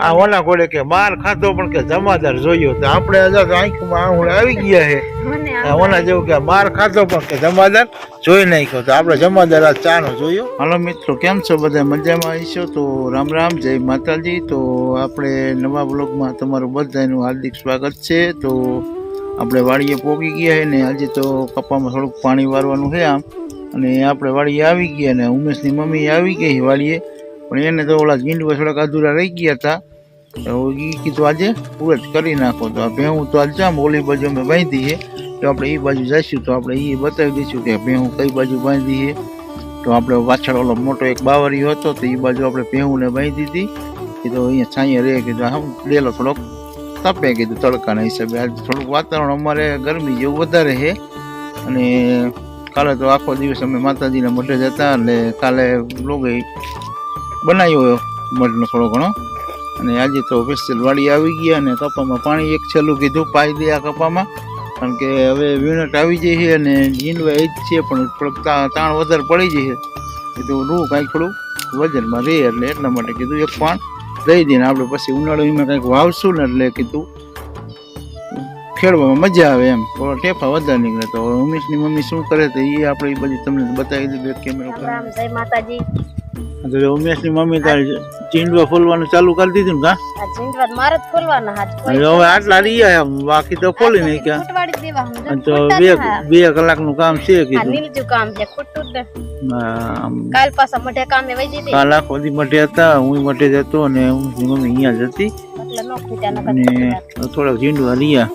આ ઓલા કોડે કે માર ખાધો પણ કે જમાદાર જોયો તો આપણે આંખમાં આંગળ આવી ગયા છે. ઓલા જેવું કે માર ખાધો પણ કે જમાદાર જોઈ નાખ્યો તો આપણે જમાદાર આ ચાનો જોયો. હાલો મિત્રો કેમ છો બધા? મજામાં આવીશો તો રામ રામ જય માતાજી. તો આપણે નવા બ્લોગમાં તમારું બધાનું હાર્દિક સ્વાગત છે. તો આપણે વાડીએ પોગી ગયા છે ને આજે તો કપામાં થોડુંક પાણી વારવાનું છે આમ. અને આપણે વાડીએ આવી ગયા ને ઉમેશની મમ્મી આવી ગઈ છે વાડીએ. પણ એને તો ઓલા ગીંડવા થોડાક અધૂરા રહી ગયા હતા એ કીધું, આજે પૂરો જ કરી નાખો. તો ભેહું તો આજે જામ ઓલી બાજુ અમે બાંધી છે તો આપણે એ બાજુ જઈશું, તો આપણે એ બતાવી દઈશું કે ભેહું કઈ બાજુ બાંધી છે તો આપણે પાછળ ઓલો મોટો એક બાવરીયો હતો, તો એ બાજુ આપણે ભેહુંને બાંધી હતી કીધું, અહીંયા છાંયે રહે. કીધું, આમ લેલો થોડોક તપે. કીધું, તડકાના હિસાબે આજે થોડુંક વાતાવરણ અમારે ગરમી જેવું વધારે છે અને કાલે તો આખો દિવસ અમે માતાજીના મઢે જતા એટલે કાલે લોગે બનાવ્યો મઢનો થોડો ઘણો. અને આજે તો સ્પેશિયલ વાડી આવી ગયા અને કપામાં પાણી એક છેલ્લું કીધું, પાઈ દે આ કપામાં. કારણ કે હવે યુનિટ આવી જાય છે અને જીનવા એ જ છે, પણ થોડુંક તાણ વધારે પડી જાય છે. કીધું રૂ કાંઈક થોડું વજનમાં રહે એટલે એટલા માટે કીધું, એક પાણ દઈ દઈને આપણે પછી ઉનાળો એમાં કંઈક વાવશું ને. એટલે કીધું ખેડવામાં મજા આવે એમ. થોડો ટેફા વધારે નીકળે તો ઉમેશની મમ્મી શું કરે તો એ આપણે બધું તમને બતાવી દીધું કેમેરો માતાજી. તો ઉમેશની મમ્મી તારે ચીંડવા ફોલવાનું ચાલુ કરી દીધું ને કા ચીંડવા મારે જ ફોલવાના હાથ હવે આટલા રહ્યા એમ બાકી તો ખોલી નહીં ક્યાં તો બે ના. બે કલાકનું કામ છે કીધું. નીલજું કામ છે ખૂટતું જ કાલ પાછા મઢે કામે વહી દીધી કાલ આખો દી મઠે હતા હું મઢે જતો અને હું મમ્મી અહીંયા જતી અને થોડાક ઝીંડવા રહ્યા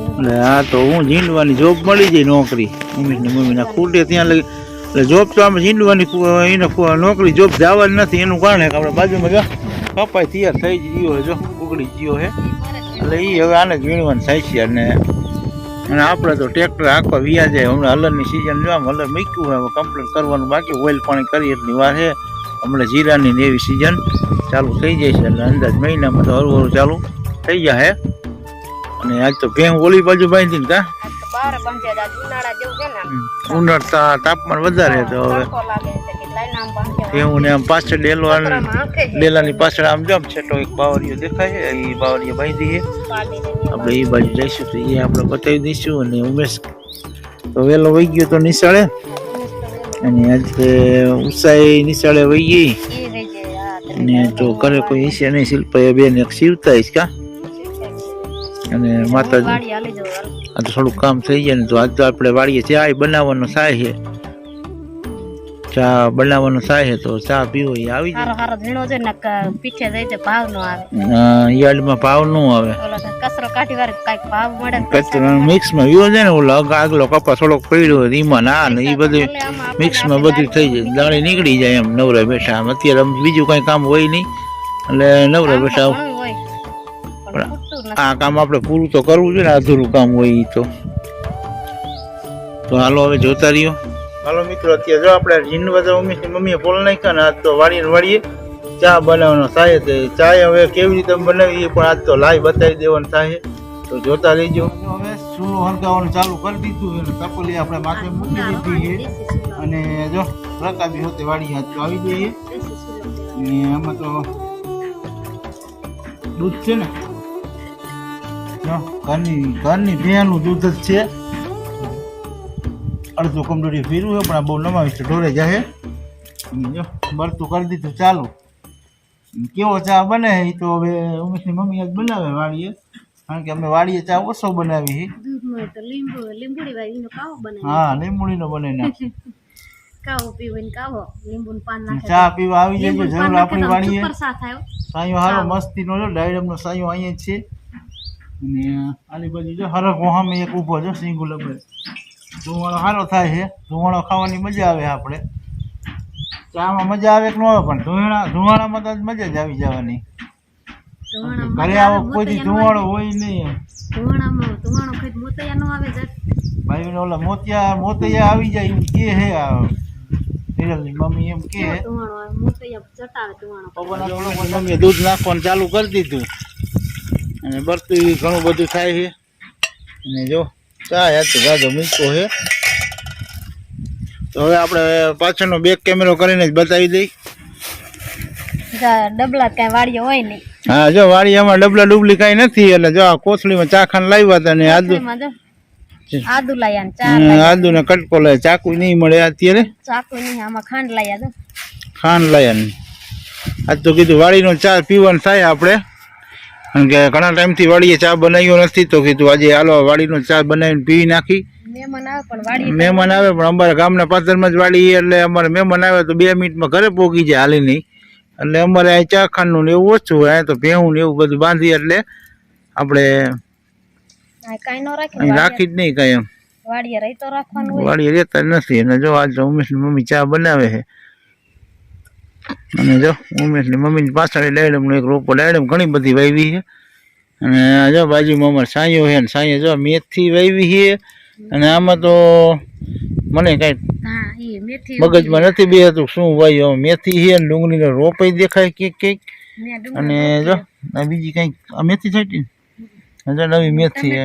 એટલે હા તો હું ઝીંડવાની જોબ મળી જાય નોકરી. ઉમેશની મમ્મીના ખૂટે ત્યાં લગી. એટલે જોબ તો આમ ઝીંડવાની એને નોકરી જોબ જવાની નથી, એનું કારણ કે આપણે બાજુમાં જો કપાઈ તૈયાર થઈ જ ગયો હોય જો, ઉગડી ગયો છે એટલે એ હવે આને જ વીણવાનું થાય છે અને અને આપણે તો ટ્રેક્ટર આખો વ્યા જાય, હમણાં હલરની સિઝન જો આમ હલર મૂક્યું હોય, હવે કમ્પ્લીટ કરવાનું બાકી ઓઇલ પાણી કરી એટલી વાર છે હમણાં જીરાની ને એવી સિઝન ચાલુ થઈ જાય છે, એટલે અંદાજ મહિનામાં તો હરું હરું ચાલુ થઈ જાય અને આજ તો ભેં ઓલી બાજુ બાંધીને કા? બારે હતા. ઉનાળા જેવું છે ને. તાપમાન વધારે તો હવે. ભેહું ને આમ પાછળ ડેલો. ડેલાની પાછળ આમ જો છેટો એક બાવરીઓ દેખાય છે એ બાવરીઓ બાંધી આપણે એ બાજુ જઈશું તો એ આપણે બતાવી દઈશું અને ઉમેશ તો વહેલો વહી ગયો તો નિશાળે. અને આજે ઉષાઈ નિશાળે વહી ગઈ. અને તો ઘરે કોઈ હશે નહીં શિલ્પાએ બેન એક સીવતા હશે કા અને માતાજી. આ તો થોડુંક કામ થઈ જાય ને તો આજ તો આપણે વાળીએ ચા બનાવવાનો સાય છે. ચા બનાવવાનો સાય છે તો ચા પીવો એ આવી જાય. હારો ઝીણો છે ને પીઠે જાય છે ભાવ નો આવે. યાર્ડમાં ભાવ નો આવે. કચરો કાઢી વાર કાંઈક ભાવ મળે કચરો મિક્સમાં વ્યો છે ને ઓલો આગલો કપા થોડોક પડ્યો એમાં ના ને એ બધું મિક્સમાં બધું થઈ જાય. દાળી નીકળી જાય એમ નવરા બેઠા. આમ અત્યારે બીજું કઈ કામ હોય નહીં. એટલે નવરા બેઠા પણ. આ કામ આપણે પૂરું તો કરવું જોઈએ ને અધૂરું કામ હોય એ તો. તો હાલો હવે જોતા રહ્યો. હાલો મિત્રો અત્યારે જો આપણે જીન બધા મમ્મી મમ્મીએ ફોલ નાખ્યા ને આજ તો વાળીએ વાળીએ. ચા બનાવવાનો થાય છે. ચા હવે કેવી રીતે બનાવી એ પણ આજ તો લાઈ બતાવી દેવાનું થાય તો જોતા રહેજો. હવે ચૂલો હરગાવવાનું ચાલુ કરી દીધું અને તપલી આપણે માથે મૂકી દીધી છે. અને જો રકાબી હોતે વાળી આજ તો આવી જઈએ અને આમાં તો દૂધ છે ને ઘરની ઘરની ભેંનું દૂધ જ છે. અડધું કમડોડી ફીરું છે પણ આ બહુ નમાવી છે ઢોરે જાય બરતું કરી દીધું ચાલુ. કેવો ચા બને એ તો હવે ઉમેશની મમ્મી આજ બનાવે વાળીએ. કારણ કે અમે વાળીએ ચા ઓછો બનાવી હા લીંબુડીનો બને નાખે કાવો પીવો કાવો લીંબુ પાન નાખે ચા પીવા આવી જાય જરૂર આપણી હો. સાયો હારો મસ્તીનો જો ડાયરમનો સાયો અહીંયા જ છે. અને આની બાજુ જો હરક વહામે એક ઊભો છે સિંગુ લબે ધુવાળો સારો થાય છે ધુવાળો ખાવાની મજા આવે આપણે. ચામાં મજા આવે કે ન આવે પણ ધુવાળા ધુવાળામાં તો મજા જ આવી જવાની. ઘરે આવો કોઈ દી ધુવાળો હોય નહીં. ધુવાણામાં ધુવાણો ખાઈ મોતૈયા નો આવે ભાઈ ઓલા મોતિયા મોતિયા આવી જાય એમ કે હે આ મમ્મી એમ કે ધુવાણો ધુવાણો. મમ્મીએ દૂધ નાખવાનું ચાલુ કરી દીધું. અને બરતું ઘણું બધું થાય છે. અને જો ચા યાર ગાજો મૂકો છે. તો હવે આપણે પાછળનો બેક કેમેરો કરીને જ બતાવી દઈ. ડબલા કઈ વાડીએ હોય નહીં. હા જો વાડી એમાં ડબલા ડુબલી કાંઈ નથી એટલે જો આ કોથળીમાં ચાખાને લાવ્યા હતા ને આદુ આદુ લાયા ચા આદુ ને કટકો લાય ચાકુ નહીં મળે અત્યારે. ચાકુ નહીં આમાં ખાંડ લાયા ખાંડ લાયા આજ તો કીધું વાડીનો ચા પીવાનું થાય આપણે. કારણ કે ઘણા ટાઈમથી વાડીએ ચા બનાવ્યો નથી તો કીધું આજે હાલો વાડીનો ચા બનાવીને પી નાખી. મહેમાન આવે પણ મહેમાન આવે પણ અમારા ગામના પાછળમાં જ વાડી એટલે અમારે મહેમાન આવે તો બે મિનિટમાં ઘરે પહોંચી જાય હાલી નહીં. એટલે અમારે અહીં ચા ખાંડનું ને એવું ઓછું હોય તો ભેહું ને એવું બધું બાંધી એટલે આપણે રાખે જ નહીં કાંઈ એમ. વાડીએ રહેતા જ નથી. અને જો આજ ઉમેશની મમ્મી ચા બનાવે છે અને જો ઉમેશની મમ્મીની પાછળ ડાયડમનો એક રોપો ડાયડમ ઘણી બધી વાવી છે. અને જો બાજુમાં અમારે સાંયો છે ને સાંયો જો મેથી વાવી છે. અને આમાં તો મને કાંઈ મગજમાં નથી બે હતું શું વાયું મેથી છે ને ડુંગળીનો રોપાઈ દેખાય કંઈક. કંઈક અને જો આ બીજી કંઈક આ મેથી છાંટી ને જો નવી મેથી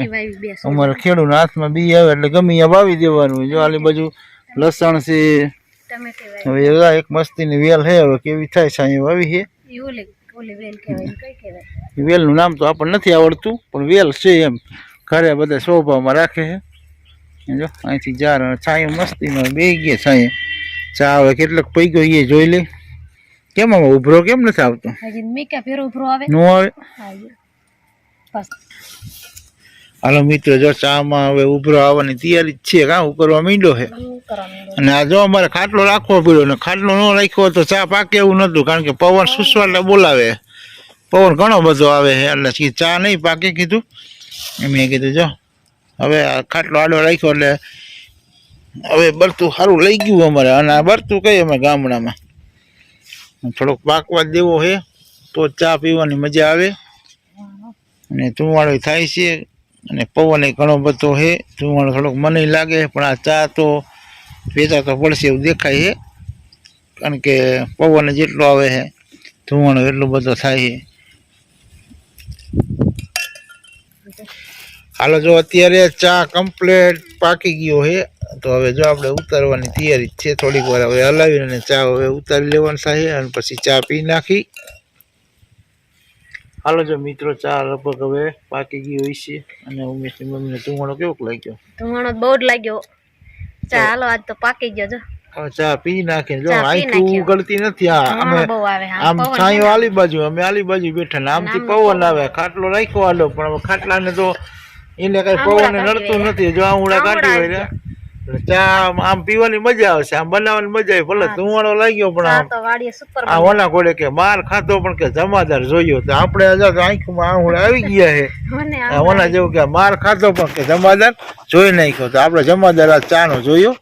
અમારે ખેડૂતના હાથમાં બી આવે એટલે ગમે વાવી દેવાનું. જો આલી બાજુ લસણ છે હવે એવા એક મસ્તીની વેલ છે હવે કેવી થાય છે અહીંયા વાવી છે એ ઓલી ઓલી વેલ કહેવાય કઈ કહેવાય? એ વેલનું નામ તો આપણને નથી આવડતું પણ વેલ છે એમ. ઘરે બધા શોભામાં રાખે છે જો અહીંથી જાર અને છાંયો મસ્તીમાં બે ગયા છાંયો. ચા હવે કેટલોક પૈગો એ જોઈ લે. કેમ આમાં ઉભરો કેમ નથી આવતો? આવે? નો આવે? હાલો મિત્રો જો ચામાં હવે ઉભરો આવવાની તૈયારી છે કાં ઉકરવા માંડ્યો છે. અને આ જો અમારે ખાટલો રાખવો પડ્યો ને ખાટલો ન રાખ્યો તો ચા પાકે એવું નતું કારણ કે પવન સુસવાટલે બોલાવે. પવન ઘણો બધો આવે છે એટલે ચા નહીં પાકે કીધું. મેં કીધું જો હવે આ ખાટલો આડો રાખ્યો એટલે હવે બરતું સારું લઈ ગયું અમારે. અને આ બરતું કઈ અમે ગામડામાં? થોડોક પાકવા દેવો છે તો ચા પીવાની મજા આવે. અને ધુમાડો થાય છે અને પવન ઘણો બધો છે ધુમાડો થોડોક મને લાગે, પણ આ ચા તો વેચા તો પડશે એવું દેખાય છે કારણ કે પવન જેટલો આવે છે ધુમાડો એટલો બધો થાય છે હાલો, જો અત્યારે ચા કમ્પ્લેટ પાકી ગયો છે તો હવે જો આપણે ઉતારવાની તૈયારી છે થોડીક વાર. હવે હલાવીને ચા હવે ઉતારી લેવાનું થાય અને પછી ચા પી નાખી. હાલો જો મિત્રો ચા લગભગ હવે પાકી ગઈ હોય છે. અને ઉમેશની મમ્મીને ધુમાડો કેવો લાગ્યો? ધુમાડો બહુ જ લાગ્યો. ચા હાલો આજ તો પાકી ગયો જો. ચા પી નાખીને જો પી ઉગળતી નથી અમે આમ છાંયો આલી બાજુ અમે આલી બાજુ બેઠા ને આમથી પવન આવે ખાટલો રાખ્યો આલો પણ ખાટલા ખાટલાને તો એને કઈ પવન નડતું નથી. જો આંગળા કાઢી હોય ને ચા આમ- પીવાની મજા આવશે આમ બનાવવાની મજા આવે. ભલે ધુમાડો લાગ્યો પણ ચા આમ. તો વાડીએ સુપર આ ઓલા કોડે કે માર ખાધો પણ કે જમાદાર જોયો. તો આપણે આંખમાં આંગળ આવી ગયા છે. ઓલા જેવું કે માર ખાધો પણ કે જમાદાર જોઈ નાખ્યો. તો આપણે જમાદાર આ ચાનો જોયો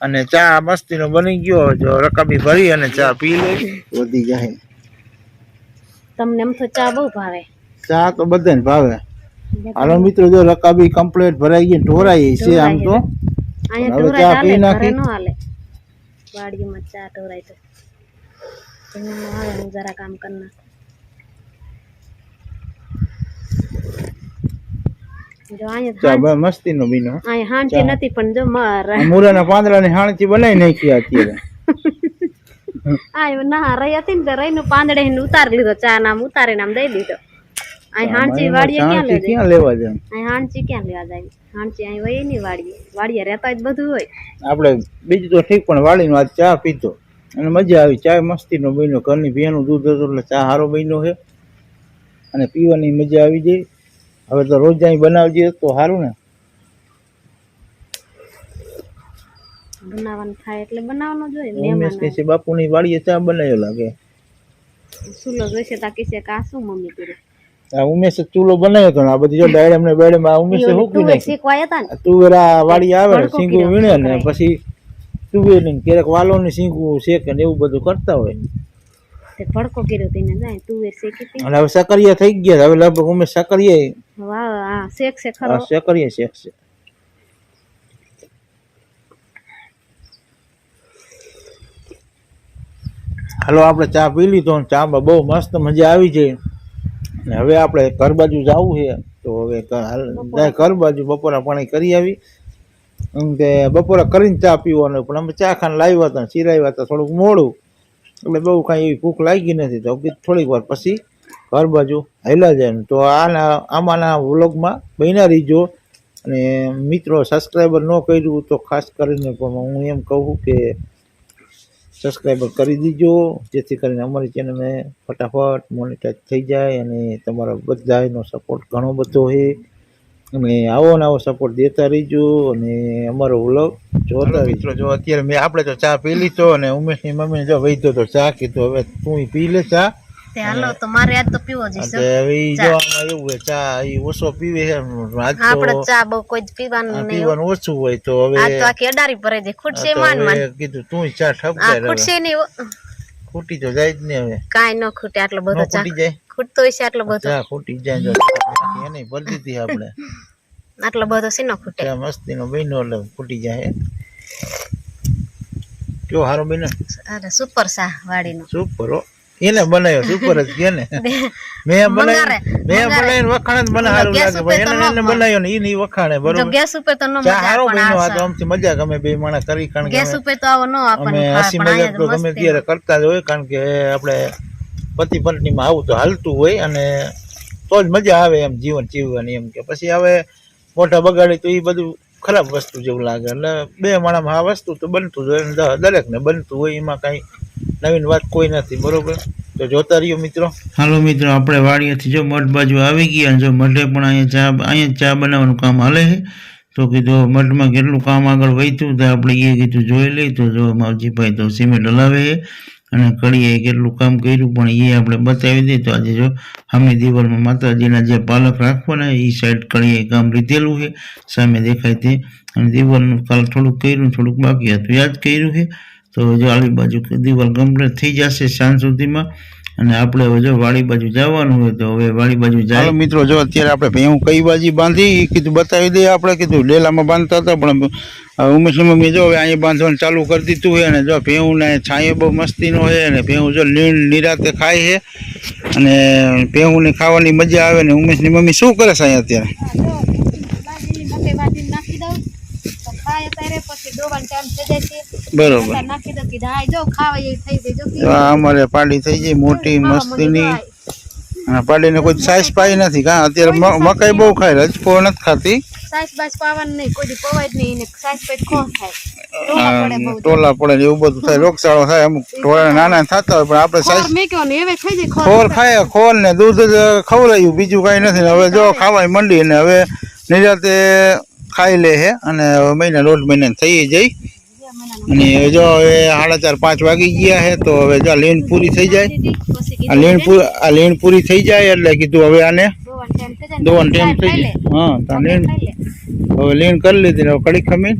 અને ચા મસ્તીનો બની ગયો. જો રકાબી ભરી અને ચા પી લે. વધી જાય. તમને એમ તો ચા બહુ ભાવે. ચા તો બધાને ભાવે. હાલો મિત્રો જો રકાબી કમ્પ્લીટ ભરાઈ ગઈ ને ઢોરાઈ છે આમ તો. અહીંયા ઢોરાય હાલે ઘરે? ન હાલે. વાડીમાં ચા ઢોરાય તો. જમવામાં આવે હું જરા કામ કરી નાખું. બ- મસ્તીનો બીનો. હાંચી નથી પણ જો માર આ મૂળાના પાંદડાની હાણચી બનાવી નાખી અત્યારે. આ ના રહી હતી ને તો પાંદડે ઉતારી લીધો ચા નામ ઉતારીને આમ દઈ દીધો. અહીં હાંચી વાડીએ ક્યાં લેવા? ક્યાં લેવા જાય? અહીં હાંચી ક્યાં લેવા જાય? હાંચી અહીં વહી નહીં વાડીએ. વાડીએ રહેતા જ બધું હોય. આપણે બીજું તો ઠીક પણ વાડીનો આજ ચા પીતો અને મજા આવી. ચા મસ્તીનો બન્યો. ઘરની ભેનું દૂધ હતું એટલે ચા સારો બન્યો છે. અને પીવાની મજા આવી જાય હવે તો રોજ અહીં બનાવજે તો સારું ને. બનાવવાનું થાય એટલે બનાવવાનું જોઈએ મહેમાન કે છે બાપુની વાડીએ ચા બનાવ્યો લાગે સુલો જોઈશે તા કા શું મમ્મી કરે? આ ઉમેશે ચૂલો બનાવ્યો ને આ બધી જો ઉમેશે હુકવી તું નાખી. તુવેર વાડી આવે ને વીણે ને પછી તુવેર ને ક્યારેક વાલો ને સિંગું શેકે ને એવું બધું કરતા હોય. તે ભડકો કર્યો તેને જાય તું શેકી હતી. અને હવે સકરિયા થઈ ગયા હવે લગભગ ઉમેશ સકરિયા વાહ હા શેક છે ખરો હાલો આપણે ચા પી લીધો ચામાં બહુ મસ્ત મજા આવી છે. અને હવે આપણે ઘર બાજુ જવું છે. તો હવે ઘર બાજુ બપોરા. પાણી કરી આવી. કે બપોરા કરીને ચા પીવાનો પણ અમે ચા ખાને લાવ્યા હતા ચીરાવ્યા હતા થોડુંક મોડું. એટલે બહુ કાંઈ એવી ભૂખ લાગી નથી. તો થોડીક વાર પછી ઘર બાજુ હેલા જાય. તો આના આમાંના વ્લોગમાં બન્યા રહીજો. અને મિત્રો સબસ્ક્રાઈબર ન કર્યું તો ખાસ કરીને પણ હું એમ કહું કે સબસ્ક્રાઈબર કરી દીજો જેથી કરીને અમારી ચેનલને ફટાફટ મોનિટાઈઝ થઈ જાય અને તમારા બધાનો સપોર્ટ ઘણો બધો છે અને આવો ને આવો સપોર્ટ દેતા રહીજો અને અમારો વ્લોગ જોતા મિત્રો જો અત્યારે મેં આપણે તો ચા પી લીધો અને ઉમેશની મમ્મીને જો વૈધો તો ચા કીધું હવે તું પી લે ચા. તે હાલો તો મારે આજ તો પીવો જ હવે ઈ જો આમાં એવું હોય ચા ઈ ઓછો પીવે છે આપણે ચા બહુ કોઈ પીવાનું નહીં પીવાનું ઓછું હોય તો હવે આજ તો આખી અડારી ભરે છે ખૂટશે માન માન. કીધું તું ચા આ ઠપકાય ખૂટશે નહીં ખૂટી તો જાય જ ને હવે. કાંઈ ન ખૂટે આટલો બધો ચા. ખૂટી જાય? ખૂટતો હોય છે આટલો બધો. ચા ખૂટી જાય જો એને ભરી દીધી આપણે. આટલો બધો છે ન ખૂટે. ચા મસ્તીનો બન્યો એટલે ખૂટી જાય કયો હારો બેન અરે સુપર શાહ વાડીનો સુપર હો. એને બનાવ્યો સુપર જ કે ને? મેં મંગારે, બનાવી મેં બનાવીને વખાણે મને સારું લાગે પણ એને એને બનાવ્યો ને નહીં વખાણે બરોબર? ગેસ ઉપર તો ન મજા સારો બન્યો આ તો આમથી મજા ગમે બે માણસ કરી કારણ કે ગેસ ઉપર તો આવો ન આપણને હસી મજાક તો ગમે ત્યારે કરતા જ હોય કારણ કે આપણે પતિ પત્નીમાં આવું તો હાલતું હોય અને તો જ મજા આવે એમ જીવન જીવવાની એમ કે. પછી હવે મોટા બગાડે તો એ બધું ખરાબ વસ્તુ જેવું લાગે. એટલે બે માણામાં આ વસ્તુ તો બનતું જ હોય દરેકને બનતું હોય એમાં કાંઈ નવીન વાત કોઈ નથી, બરોબર? તો જોતા રહ્યો મિત્રો. હાલો મિત્રો, આપણે વાડીએથી જો મઠ બાજુ આવી ગયા જો મઢે પણ અહીંયા ચા અહીંયા ચા બનાવવાનું કામ હાલે તો કીધું મઠમાં કેટલું કામ આગળ વધ્યું તો આપણે એ કીધું જોઈ લઈ તો જો માવજીભાઈ તો સિમેન્ટ હલાવે છે અને કડીએ કેટલું કામ કર્યું પણ એ આપણે બતાવી દઈએ તો આજે જો સામે દિવાલમાં માતાજીના જે પાલક રાખવાના એ સાઈડ કડીએ કામ લીધેલું છે, સામે દેખાય તે. અને દિવાલનું કાલ થોડુંક કર્યું, થોડુંક બાકી હતું. યાદ કર્યું છે? તો જો આલી બાજુ દિવાલ કમ્પ્લીટ થઈ જશે સાંજ સુધીમાં અને આપણે હવે જો વાળી બાજુ જવાનું હોય તો હવે વાળી બાજુ જાય. મિત્રો જો અત્યારે આપણે ભેહું કઈ બાજુ બાંધી કીધું બતાવી દઈએ આપણે કીધું ડેલામાં બાંધતા હતા પણ ઉમેશ મમ્મી જો હવે અહીંયા બાંધવાનું ચાલુ કરી દીધું છે અને જો ભેહું ને છાંયો બહુ મસ્તીનો છે અને ભેહું જો લીણ નિરાતે ખાય છે અને ભેહુંને ખાવાની મજા આવે ને ઉમેશની મમ્મી શું કરે છે અહીંયા અત્યારે? નાખી દઉં ખાય અત્યારે પછી ડોવાનું ટાઈમ થઈ જાય છે. બરોબર. અમારે પાડી થઈ ગઈ મોટી મસ્તીની. પાડીને કોઈ સાઈસ પાઈ નથી કા? અત્યારે મકાઈ બહુ ખાય રજકો નથી ખાતી. ટોલા પડે એવું બધું થાય રોગચાળો થાય અમુક ટોળા નાના થતા હોય પણ આપણે ખોર ખોર ખાય ખોલ ને દૂધ ખવડાયું બીજું કાંઈ નથી ને હવે જો ખાવાય મંડી ને હવે નિરાતે ખાઈ લે છે અને હવે મહિના દોઢ મહિના થઈ જાય. અને જો હવે સાડા ચાર પાંચ વાગી ગયા છે તો હવે જો લીણ પૂરી થઈ જાય. આ લીણ પૂરી આ લીણ પૂરી થઈ જાય એટલે કીધું હવે આને દોવાન ટાઈમ થઈ જાય હા તો લીણ હવે લીણ કરી લીધી ને હવે કડી ખમી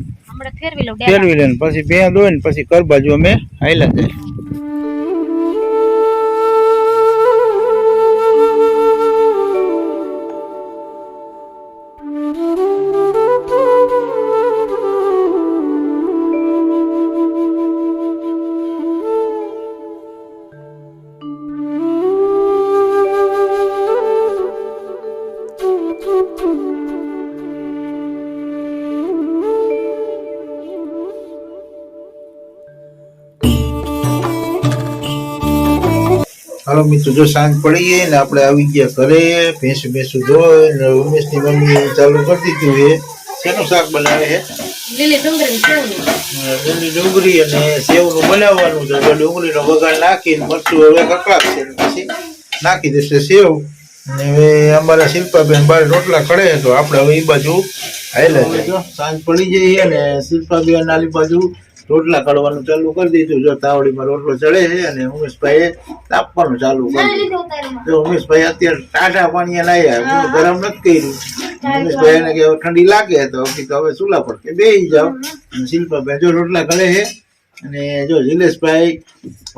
ફેરવી લઉં ફેરવી લે પછી બે દોય ને પછી કર બાજુ અમે હાલ્યા જાય. હાલો મિત્રો જો સાંજ પડી ગઈ ને આપણે આવી ગયા ઘરે ભેંસ ભેંસું ધોઈ ને ઉમેશની મમ્મી ચાલુ કરી દીધું એ શેનું શાક બનાવે છે? લીલી ડુંગળી અને સેવનું બનાવવાનું છે. તો ડુંગળીનો વઘાર નાખીને મરચું હવે કકડાશે ને પછી નાખી દેશે સેવ. અને હવે અમારા શિલ્પાબેન બાર રોટલા ખડે તો આપણે હવે એ બાજુ હાલે જો સાંજ પડી જઈએ અને શિલ્પાબેન આલી બાજુ રોટલા કાઢવાનું ચાલુ કરી દીધું. જો તાવડીમાં રોટલો ચડે છે અને ઉમેશભાઈએ તાપવાનું ચાલુ કરી દીધું. જો ઉમેશભાઈ અત્યારે ટાટા પાણી નાયા હું ગરમ નથી કર્યું. ઉમેશભાઈ એને કે ઠંડી લાગે તો કીધું હવે ચૂલા પર કે બેસી જાઓ. શિલ્પાબેન જો રોટલા કરે છે અને જો જીલેશભાઈ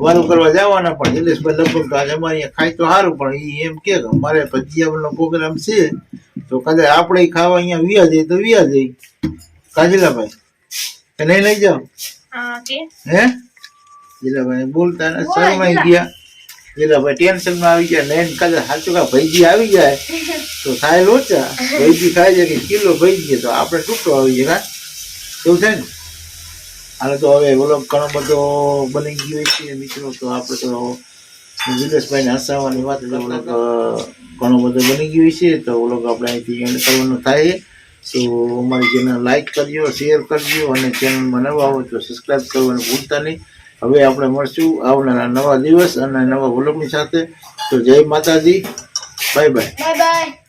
વારું કરવા જવાના પણ જિલેશભાઈ લગભગ તો આજે અમારે ખાય તો સારું પણ એ એમ કે અમારે ભજીયાનો પ્રોગ્રામ છે તો કદાચ આપણે ખાવા અહીંયા વ્યા જઈએ તો વ્યા જઈએ. કાજલાભાઈ નહીં લઈ જાઓ. હે? જીલાભાઈ બોલતા ને શરમાઈ ગયા. જીલાભાઈ ટેન્શનમાં આવી ગયા. લઈને કદાચ સાચું કા ભૈજી આવી જાય? તો થાય લોચા. ભૈજી ખાઈ જાય કે કિલો ભૈજી તો આપણે ટૂંકો આવી જાય કા? એવું થાય ને? હાલે તો હવે ઓલો ઘણો બધો બની ગયો છે મિત્રો. તો આપણે તો વિલેશભાઈને હસાવવાની વાત ઘણો બધો બની ગયો છે. તો ઓલો આપણે અહીંથી એન્ડ કરવાનો થાય તો અમારી ચેનલ લાઈક કરજો શેર કરજો અને ચેનલમાં નવા હોય તો સબસ્ક્રાઈબ કરવાનું ભૂલતા નહીં. હવે આપણે મળશું આવનારા નવા દિવસ અને નવા વ્લોગની સાથે. તો જય માતાજી. Bye bye bye